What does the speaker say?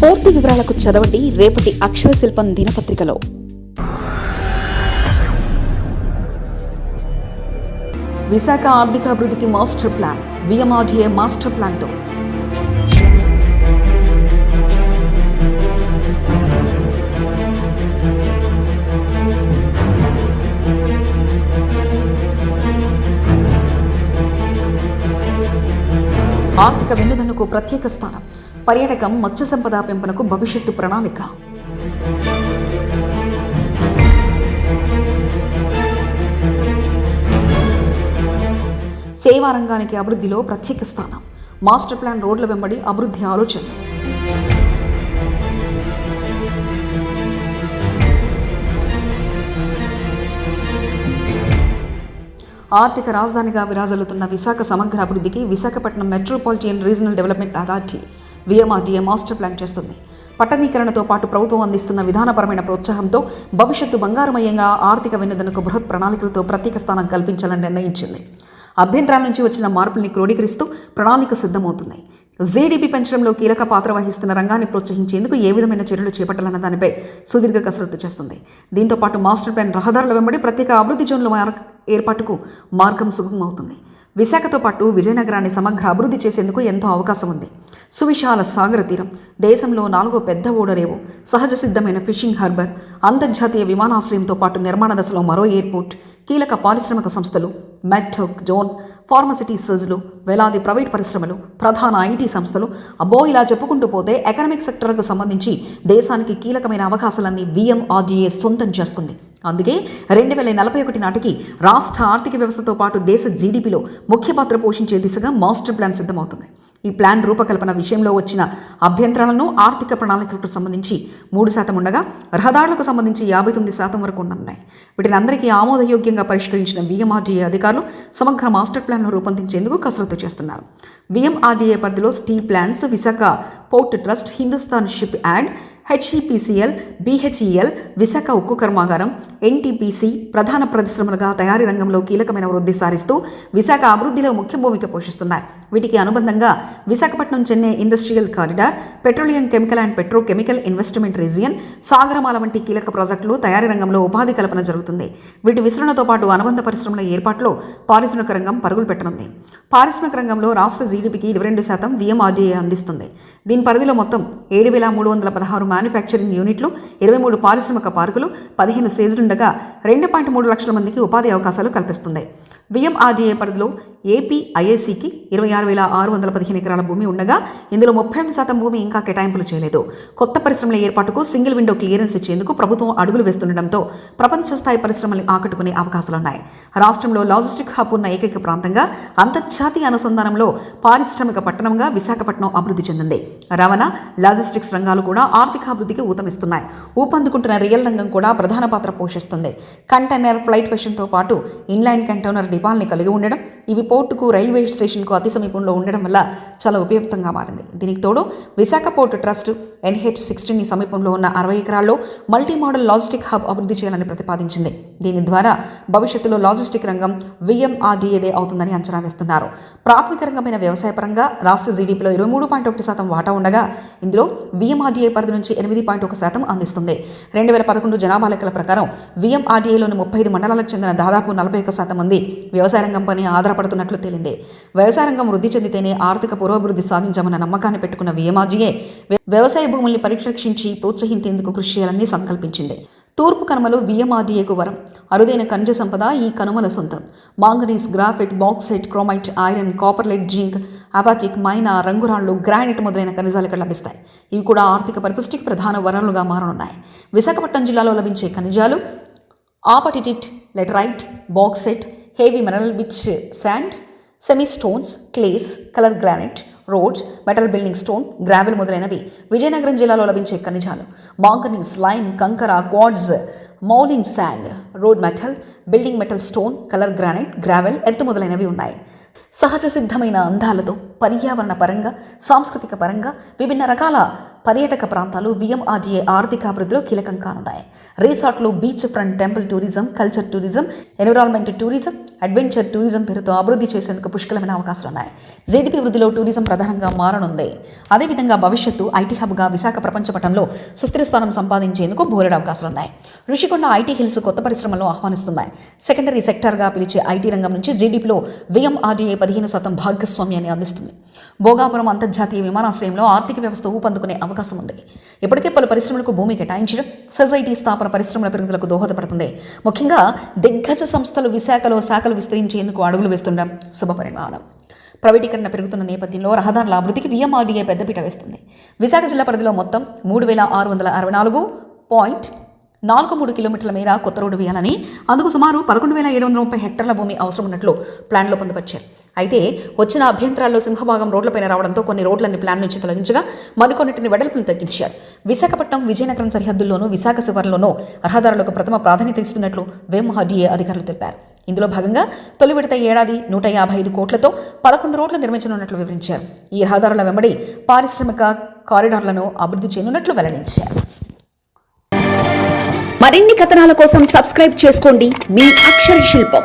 పూర్తి వివరాలకు చదవండి రేపటి అక్షర శిల్పం దినపత్రికలో. విశాఖ ఆర్థికాభివృద్ధికి మాస్టర్ ప్లాన్ విఎంఆర్డీఏ మాస్టర్ ప్లాన్తో. ఆర్థిక వెన్నుదన్నుకు ప్రత్యేక స్థానం పర్యాటకం మత్స్య సంపద పెంపునకు భవిష్యత్తు ప్రణాళిక. సేవా రంగానికి అభివృద్ధిలో ప్రత్యేక స్థానం. మాస్టర్ ప్లాన్ రోడ్ల వెంబడి అభివృద్ధి ఆలోచన. ఆర్థిక రాజధానిగా విరాజల్లుతున్న విశాఖ సమగ్ర అభివృద్ధికి Visakhapatnam metropolitan regional development authority VMRDA master plan చేస్తుంది. పట్టణీకరణతో పాటు ప్రభుత్వం అందిస్తున్న విధానపరమైన ప్రోత్సాహంతో భవిష్యత్తు బంగారమయంగా ఆర్థిక వెన్నుదనకు బృహత్ ప్రణాళికలతో ప్రత్యేక స్థానం కల్పించాలని నిర్ణయించింది. అభ్యంతరాల నుంచి వచ్చిన మార్పుల్ని క్రోడీకరిస్తూ ప్రణాళిక సిద్ధమవుతుంది. జీడీపీ పెంచడంలో కీలక పాత్ర వహిస్తున్న రంగాన్ని ప్రోత్సహించేందుకు ఏ విధమైన చర్యలు చేపట్టాలన్న దానిపై సుదీర్ఘ కసరత్తు చేస్తుంది. దీంతో పాటు మాస్టర్ ప్లాన్ రహదారుల వెంబడి ప్రత్యేక అభివృద్ధి జోన్ల ఏర్పాటుకు మార్గం సుగమవుతుంది విశాఖతో పాటు విజయనగరాన్ని సమగ్ర అభివృద్ధి చేసేందుకు ఎంతో అవకాశం ఉంది. సువిశాల సాగర తీరం దేశంలో నాలుగో పెద్ద ఓడరేవు సహజ సిద్ధమైన ఫిషింగ్ హార్బర్ అంతర్జాతీయ విమానాశ్రయంతో పాటు నిర్మాణ దశలో మరో ఎయిర్పోర్ట్ కీలక పారిశ్రామిక సంస్థలు మెట్రోక్ జోన్ ఫార్మసిటీసెస్లు వేలాది ప్రైవేట్ పరిశ్రమలు ప్రధాన ఐటీ సంస్థలు అబ్బో ఇలా చెప్పుకుంటూ పోతే ఎకనామిక్ సెక్టర్కు సంబంధించి దేశానికి కీలకమైన అవకాశాలన్నీ విఎంఆర్డీఏ సొంతం చేసుకుంది. అందుకే రెండు వేల నలభై ఒకటి నాటికి రాష్ట్ర ఆర్థిక వ్యవస్థతో పాటు దేశ జీడీపీలో ముఖ్య పాత్ర పోషించే దిశగా మాస్టర్ ప్లాన్ సిద్ధమవుతుంది. ఈ ప్లాన్ రూపకల్పన విషయంలో వచ్చిన అభ్యంతరాలను ఆర్థిక ప్రణాళికలకు సంబంధించి మూడు శాతం ఉండగా రహదారులకు సంబంధించి యాభై తొమ్మిది శాతం వరకు ఉన్నాయి వీటిని అందరికీ ఆమోదయోగ్యంగా పరిష్కరించిన విఎంఆర్డీఏ అధికారులు సమగ్ర మాస్టర్ ప్లాన్ను రూపొందించేందుకు కసరత్తు చేస్తున్నారు. విఎంఆర్డీఏ పరిధిలో steel plants Visakha port trust Hindustan ship yard HEPCL BHEL Visakha ఉక్కు కర్మాగారం ఎన్టీపీసీ ప్రధాన పరిశ్రమలుగా తయారీ రంగంలో కీలకమైన వృద్ధి సారిస్తూ విశాఖ అభివృద్ధిలో ముఖ్య భూమిక పోషిస్తున్నాయి. వీటికి అనుబంధంగా Visakhapatnam Chennai industrial corridor petroleum chemical and petrochemical investment region Sagarmala వంటి కీలక ప్రాజెక్టులు తయారీ రంగంలో ఉపాధి కల్పన జరుగుతుంది. వీటి విస్తరణతో పాటు అనుబంధ పరిశ్రమల ఏర్పాటులో పారిశ్రామిక రంగం పరుగులు పెట్టనుంది. పారిశ్రామిక రంగంలో రాష్ట్ర జీడీపీకి ఇరవై రెండు శాతం విఎంఆర్డీఏ అందిస్తుంది. దీని పరిధిలో మొత్తం ఏడు వేల మూడు వందల పదహారు మ్యానుఫ్యాక్చరింగ్ యూనిట్లు ఇరవై మూడు పారిశ్రామిక పార్కులు పదిహేను స్టేజ్లుండగా రెండు పాయింట్ మూడు లక్షల మందికి ఉపాధి అవకాశాలు కల్పిస్తుంది విఎంఆర్డీఏ పరిధిలో ఏపీ ఇరవై ఆరు వేల ఆరు వందల పదిహేను ఎకరాల భూమి ఉండగా ఇందులో ముప్పై ఐదు శాతం భూమి ఇంకా కేటాయింపులు చేయలేదు. కొత్త పరిశ్రమల ఏర్పాటుకు సింగిల్ విండో క్లియరెన్స్ ఇచ్చేందుకు ప్రభుత్వం అడుగులు వేస్తుండటంతో ప్రపంచ స్థాయి పరిశ్రమల్ని ఆకట్టుకునే అవకాశాలున్నాయి. రాష్ట్రంలో లాజిస్టిక్ హబ్ ఉన్న ఏకైక ప్రాంతంగా అంతర్జాతీయ అనుసంధానంలో పారిశ్రామిక పట్టణంగా విశాఖపట్నం అభివృద్ధి చెందింది. రవాణా లాజిస్టిక్స్ రంగాలు కూడా ఆర్థికాభివృద్ధికి ఊతమిస్తున్నాయి. ఊపందుకుంటున్న రియల్ రంగం కూడా ప్రధాన పాత్ర పోషిస్తుంది. కంటైనర్ ఫ్లైట్ ఫెషన్తో పాటు ఇన్లైన్ కంటైనర్ డిపాల్ని కలిగి ఉండడం ఇవి పోర్టుకు రైల్వే స్టేషన్కు అతి సమీపంలో ఉండడం వల్ల చాలా ఉపయుక్తంగా మారింది. దీనికి తోడు Visakha port trust NH sixteen సమీపంలో ఉన్న అరవై ఎకరాల్లో మల్టీ మోడల్ లాజిస్టిక్ హబ్ అభివృద్ధి చేయాలని ప్రతిపాదించింది. దీని ద్వారా భవిష్యత్తులో లాజిస్టిక్ రంగం విఎంఆర్డీఏదే అవుతుందని అంచనా వేస్తున్నారు. ప్రాథమిక రంగమైన వ్యవసాయ పరంగా రాష్ట్ర జీడీపీలో ఇరవై మూడు పాయింట్ ఒకటి శాతం వాటా ఉండగా ఇందులో విఎంఆర్డీఏ పరిధి నుంచి ఎనిమిది పాయింట్ ఒక శాతం అందిస్తుంది. రెండు వేల పదకొండు జనాభా లెక్కల ప్రకారం విఎంఆర్డీఏలోని ముప్పై ఐదు మండలాలకు చెందిన దాదాపు నలభై ఒక్క శాతం మంది వ్యవసాయ రంగంపై ఆధారపడుతున్న ఆధారపడుతున్నట్లు తేలింది. వ్యవసాయ రంగం వృద్ధి చెందితేనే ఆర్థిక పురోభివృద్ధి సాధించామన్న నమ్మకాన్ని పెట్టుకున్న వియమాజీయే వ్యవసాయ భూముల్ని పరిరక్షించి ప్రోత్సహించేందుకు కృషి చేయాలని సంకల్పించింది. తూర్పు కనుమలు విఎంఆర్డీఏకు వరం. అరుదైన ఖనిజ సంపద ఈ కనుమల సొంతం. Manganese graphite bauxite chromite iron కాపర్లైట్ zinc అబాటిక్ మైనా రంగురాళ్ళు గ్రానైట్ మొదలైన ఖనిజాలు ఇక్కడ లభిస్తాయి. ఇవి కూడా ఆర్థిక పరిపుష్టికి ప్రధాన వనరులుగా మారనున్నాయి. విశాఖపట్నం జిల్లాలో లభించే ఖనిజాలు apatite laterite bauxite heavy mineral beach sand semi stones clays colour granite road metal building stone gravel మొదలైనవి విజయనగరం జిల్లాలో లభించే ఖనిజాలు. మాంగనీస్ లైమ్ కంకర quartz moulding sand road metal building metal stone colour granite gravel earth మొదలైనవి ఉన్నాయి. సహజ సిద్ధమైన అందాలతో పర్యావరణ పరంగా సాంస్కృతిక పరంగా విభిన్న రకాల పర్యాటక ప్రాంతాలు విఎంఆర్డీఏ ఆర్థికాభివృద్ధిలో కీలకం కానున్నాయి రిసార్ట్లు beach front temple tourism culture tourism environment tourism adventure tourism పేరుతో అభివృద్ధి చేసేందుకు పుష్కలమైన అవకాశాలు ఉన్నాయి జీడిపి వృద్ధిలో టూరిజం ప్రధానంగా మారనుంది. అదేవిధంగా భవిష్యత్తు ఐటీ హబ్గా విశాఖ ప్రపంచ పటంలో సుస్థిర స్థానం సంపాదించేందుకు బోలెడు అవకాశాలు ఉన్నాయి రుషికొండ ఐటీ హిల్స్ కొత్త పరిశ్రమలను ఆహ్వానిస్తున్నాయి. సెకండరీ సెక్టార్గా పిలిచే ఐటీ రంగం నుంచి జీడిపిలో విఎంఆర్డీఏ పదిహేను శాతం భాగస్వామ్యాన్ని అందిస్తుంది. భోగాపురం అంతర్జాతీయ విమానాశ్రయంలో ఆర్థిక వ్యవస్థ ఊపందుకునే అవకాశం ఉంది. ఇప్పటికే పలు పరిశ్రమలకు భూమి కేటాయించడం సొసైటీ స్థాపన పరిశ్రమల పెరుగుదలకు దోహదపడుతుంది. ముఖ్యంగా దిగ్గజ సంస్థలు విశాఖలో శాఖలు విస్తరించేందుకు అడుగులు వేస్తుండడం శుభపరిణామం ప్రైవేటీకరణ పెరుగుతున్న నేపథ్యంలో రహదారుల అభివృద్ధికి విఎంఆర్డీఏ పెద్దపీట వేస్తుంది. విశాఖ జిల్లా పరిధిలో మొత్తం మూడు వేల ఆరు వందల అరవై నాలుగు పాయింట్ నాలుగు మూడు కిలోమీటర్ల మేర కొత్త రోడ్డు వేయాలని అందుకు సుమారు పదకొండు వేల ఏడు వందల ముప్పై హెక్టార్ల భూమి అవసరం ఉన్నట్లు ప్లాన్లో పొందుపరిచారు అయితే వచ్చిన అభ్యంతరాల్లో సింహభాగం రోడ్లపైన రావడంతో కొన్ని రోడ్లన్నీ ప్లాన్ నుంచి తొలగించగా మరికొన్నిటిని వెడల్పులు తగ్గించారు. విశాఖపట్నం విజయనగరం సరిహద్దుల్లోనూ విశాఖ శివార్లోనూ రహదారులకు ప్రథమ ప్రాధాన్యత ఇస్తున్నట్లు వేమహడిఏ అధికారులు తెలిపారు. ఇందులో భాగంగా తొలి విడత ఏడాది నూట యాభై ఐదు కోట్లతో పదకొండు రోడ్లు నిర్మించనున్నట్లు వివరించారు. ఈ రహదారుల వెంబడి పారిశ్రామిక కారిడార్లను అభివృద్ధి చేయనున్నట్లు వెల్లడించారు. మరిన్ని కథనాల కోసం సబ్స్క్రైబ్ చేసుకోండి మీ అక్షర శిల్పం.